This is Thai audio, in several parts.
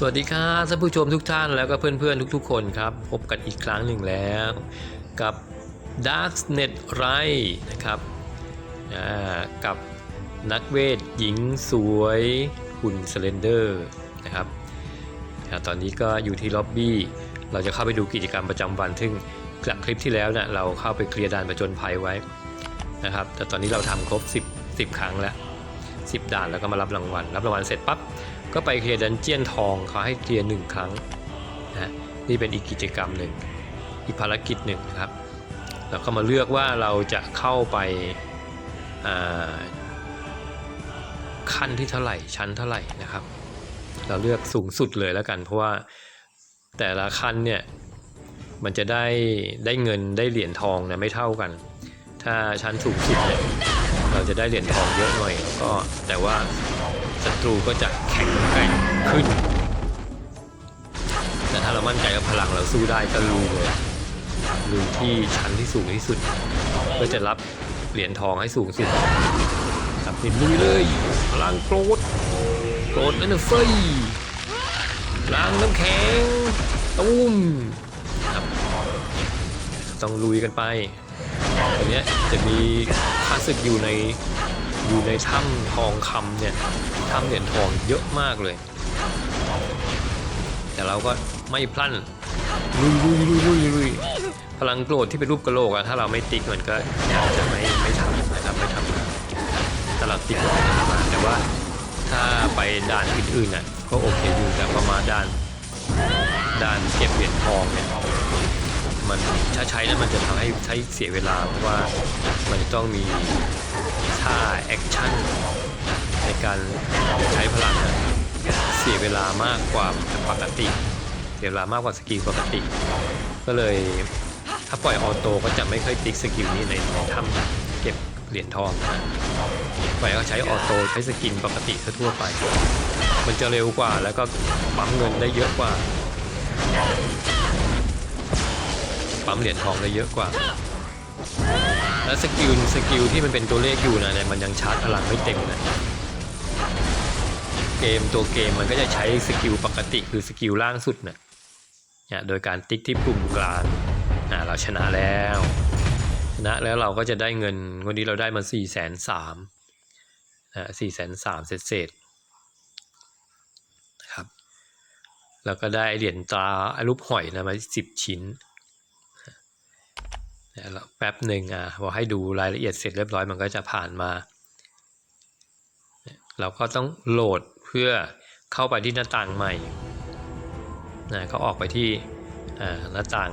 สวัสดีครับท่านผู้ชมทุกท่านแล้วก็เพื่อนๆทุกๆ คนครับ พบกันอีกครั้งหนึ่งแล้ว กับ Darknet r i นะครับกับนักเวทหญิงสวยหุ่นสเลนเดอร์นะครับตอนนี้ก็อยู่ที่ล็อบบี้เราจะเข้าไปดูกิจกรรมประจำวันซึ่งจากคลิปที่แล้วเนะ่ยเราเข้าไปเคลียร์ด่านประจนภัยไว้นะครับแต่ตอนนี้เราทำครบ 10 10 ครั้งแล้ว 10 ด่านแล้วก็มารับรางวัลรับรางวัลเสร็จปั๊บ ก็ไปเคลียร์ดันเจียนทองเขาให้เคลียร์หนึ่งครั้งนะนี่เป็นอีกกิจกรรมหนึ่งอีกภารกิจหนึ่งนะครับแล้วก็มาเลือกว่าเราจะเข้าไปอ่าขั้นที่เท่าไหร่ชั้นเท่าไหร่นะครับ เราเลือกสูงสุดเลยแล้วกัน เพราะว่าแต่ละขั้นเนี่ยมันจะได้ได้เงินได้เหรียญทองนะไม่เท่ากัน ถ้าชั้นสูงสุดเนี่ยเราจะได้เหรียญทองเยอะหน่อยแล้วก็แต่ว่า ศัตรูก็จะแข็งแกร่งขึ้น แต่ถ้าเรามั่นใจกับพลังเราสู้ได้ก็ลุยเลยลุยที่ชั้นที่สูงที่สุด เพื่อจะรับเหรียญทองให้สูงสุดครับนี่ลุยเลยพลังโกรธโกรธนั่นเฟยพลังน้ำแข็งตุ้มครับต้องลุยกันไปตรงนี้จะมีข้าศึกอยู่ใน อยู่ในถ้ำทองคำเนี่ยถ้ำเหรียญทองเยอะมากเลย แต่เราก็ไม่พลั้นลุยลุยลุยลุยลุยพลังโกรธที่เป็นรูปกระโหลกอะถ้าเราไม่ติ๊กมันก็อาจจะไม่ไม่ทำนะครับไม่ทำงานถ้าเราติ๊กมันก็ทำงาแต่ว่าถ้าไปด่านอื่นๆน่ะก็โอเคอยู่แต่พอมาณด่านด่านเก็บเหรียญทองเนี่ย มันถ้าใช้แล้วมันจะทำให้ใช้เสียเวลา เพราะว่ามันจะต้องมีท่าแอคชั่นในการใช้พลังเสียเวลามากกว่าปกติ เสียเวลามากกว่าสกิลปกติ ก็เลยถ้าปล่อยออโต้ก็จะไม่ค่อยติ๊กสกิลนี้ในถ้ำเก็บเหรียญทองนะปล่อยเขาใช้ออโต้ใช้สกินปกติทั่วไป มันจะเร็วกว่าแล้วก็ปั๊มเงินได้เยอะกว่า ปั๊มเหรียญทองได้เยอะกว่า แล้วสกิลสกิลที่มันเป็นตัวเลขอยู่นะเนี่ยมันยังชาร์จพลังไม่เต็มนะเกมตัวเกมมันก็จะใช้สกิลปกติคือสกิลล่างสุดเนะเนี่ยโดยการติ๊กที่ปุ่มกลางอ่าเราชนะแล้ว ชนะแล้วเราก็จะได้เงินวันนี้เราได้มา4ี่แสนสามอ่าสี่แสนสามเศษเศษนะครับแล้วก็ได้เหรียญตรารูปหอยนะมาสิบชิ้น แล้วแป๊บหนึ่งอะพอให้ดูรายละเอียดเสร็จเรียบร้อยมันก็จะผ่านมา เราก็ต้องโหลดเพื่อเข้าไปที่หน้าต่างใหม่นะก็ออกไปที่หน้าต่าง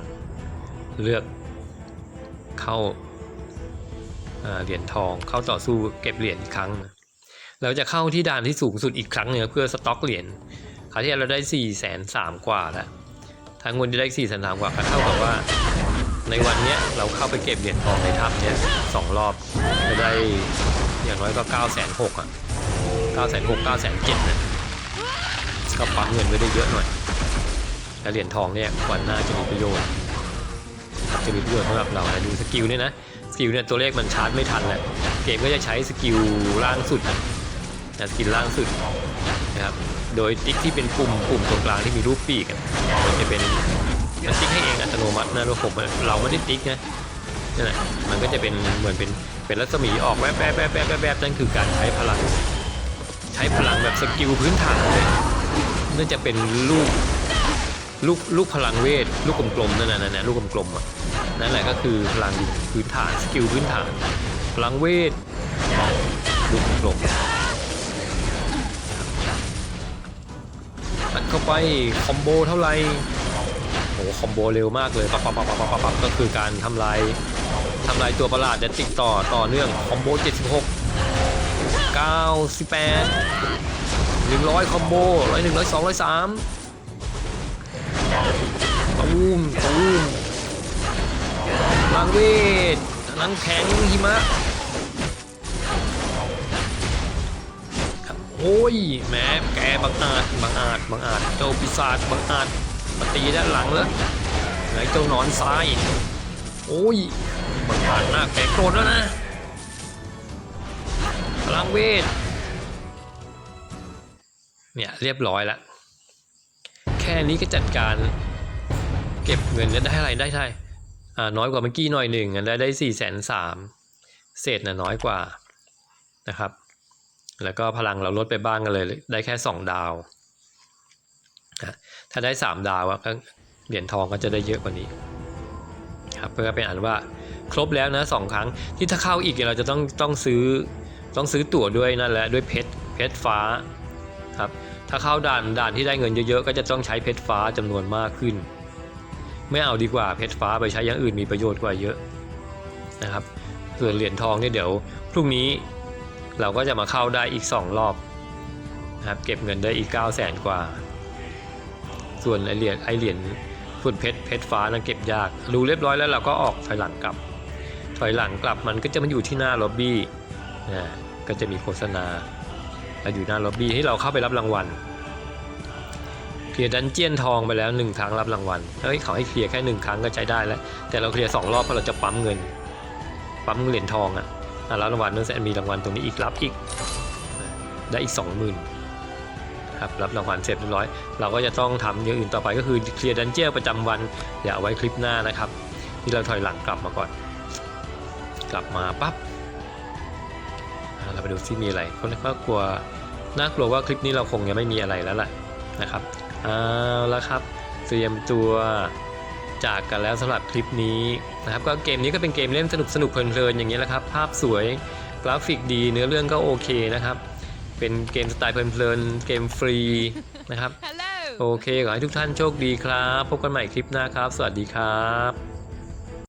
เลือกเข้าเหรียญทองเข้าต่อสู้เก็บเหรียญอีกครั้ง เราจะเข้าที่ด่านที่สูงสุดอีกครั้งหนึงเพื่อสต็อกเหรียญคราวที่เราได้4ี่แสนสามกว่าแล้วทั้งวันที่ได้4ี่แสนสามกว่าก็เท่ากับว่า ในวันนี้เราเข้าไปเก็บเหรียญทองในถ้ำเนี้ยสองรอบจะได้อย่างน้อยก็9ก้าแสนหกอะเก้าแสนหกเก้าแสนเจ็ดนะก็ปั๊มเงินไว้ได้เยอะหน่อยแต่เหรียญทองเนี่ยวันหน้าจะมีประโยชน์จะมีประโยชน์สำหรับเรานะดูสกิลเนี่ยนะสกิลเนี่ยตัวเลขมันชาร์จไม่ทันแหละเกมก็จะใช้สกิลล่างสุดนะนะสกิลล่างสุดนะครับโดยติ๊กที่เป็นปุ่มปุ่มตรงกลางที่มีรูปปีกอะมันจะเป็น มันติ๊กให้เองอัตโนมัตินะระบบมันเราไม่ได้ติ๊กนะนั่นแหละมันก็จะเป็นเหมือนเป็นเป็นรัศมีออกแวบแวบแวบแวบแวบแวบนั่นคือการใช้พลัง ใช้พลังแบบสกิลพื้นฐานเลยน่าจะเป็นลูกลูกลูกพลังเวทลูกกลมๆนั่นน่ะนั่นน่ะลูกกลมๆอะนั่นแหละก็คือพลังพื้นฐานสกิลพื้นฐาน พลังเวทลูกกลมอัดเข้าไปคอมโบเท่าไหร่ โอ้คอมโบเร็วมากเลยปับปับปับปับปับปับก็คือการทำลายทำลายตัวประหลาดจะติดต่อต่อเนื่องคอมโบ 76 98 100 คอมโบร้อยหนึ่งร้อยสองร้อยสามตูมตูมลังเวทลังแข็งหิมะครับโอ้ยแหมแกบังอาจบังอาจบังอาจเจ้าปีศาจบังอาจ มาตีด้านหลังแล้วไหนเจ้านอนทราย โอ้ยบังอาจมากแกโกรธแล้วนะ พลังเวท เนี่ยเรียบร้อยแล้วค่นี้ก็จัดการเก็บเงินได้อะไรได้ได้อ่าน้อยกว่าเมื่อกี้หน่อยหนึ่งได้ได้สี่แสนสามเศษน่ะน้อยกว่านะครับ แล้วก็พลังเราลดไปบ้างกันเลย ได้แค่สองดาว นะถ้าได้สามดาวก็เหรียญทองก็จะได้เยอะกว่านี้ครับเพื่อเป็นอันว่าครบแล้วนะสองครั้งที่ถ้าเข้าอีกเราจะต้องต้องซื้อต้องซื้อตั๋วด้วยนั่นแหละด้วยเพชรเพชรฟ้าครับถ้าเข้าด่านด่านที่ได้เงินเยอะๆ ก็จะต้องใช้เพชรฟ้าจำนวนมากขึ้น ไม่เอาดีกว่าเพชรฟ้าไปใช้อย่างอื่นมีประโยชน์กว่าเยอะนะครับส่วนเหรียญทองเนี่ยเดี๋ยวพรุ่งนี้เราก็จะมาเข้าได้อีก 2 รอบนะครับเก็บเงินได้อีก 9 0 0แสนกว่า ส่วนไอเหรียญไอเหรียญฝุ่นเพชรเพชรฟ้านั้นเก็บยากรู้เรียบร้อยแล้วเราก็ออกถอยหลังกลับ ถอยหลังกลับมันก็จะมาอยู่ที่หน้าล็อบบี้นะก็จะมีโฆษณาเราอยู่หน้าล็อบบี้ให้เราเข้าไปรับรางวัลเคลียร์ดันเจียนทองไปแล้วหนึ่งครั้งรับรางวัลเฮ้ยเขาให้เคลียร์แค่หนึ่งครั้งก็ใช้ได้แล้ว แต่เราเคลียร์สองรอบเพราะเราจะปั๊มเงิน ปั๊มเหรียญทองอะอะรับรางวัลนั่นแสนมีรางวัลตรงนี้อีกรับอีก ได้อีกสองหมื่น ครับรับรางวัลเสร็จเรียบร้อย เราก็จะต้องทำอย่างอื่นต่อไปก็คือเคลียร์ดันเจี้ยนประจำวันอย่าเอาไว้คลิปหน้านะครับที่เราถอยหลังกลับมาก่อน กลับมาปั๊บเราไปดูที่มีอะไรคนก็กลัวน่ากลัวว่าคลิปนี้เราคงยังไม่มีอะไรแล้วแหละนะครับเอาละครับเตรียมตัวจากกันแล้วสำหรับคลิปนี้นะครับก็เกมนี้ก็เป็นเกมเล่นสนุกสนุกเพลินๆอย่างนี้แหละครับ ภาพสวยกราฟิกดีเนื้อเรื่องก็โอเคนะครับ เป็นเกมสไตล์เพลินๆเกมฟรีนะครับ Hello. โอเคขอให้ทุกท่านโชคดีครับ พบกันใหม่คลิปหน้าครับ สวัสดีครับ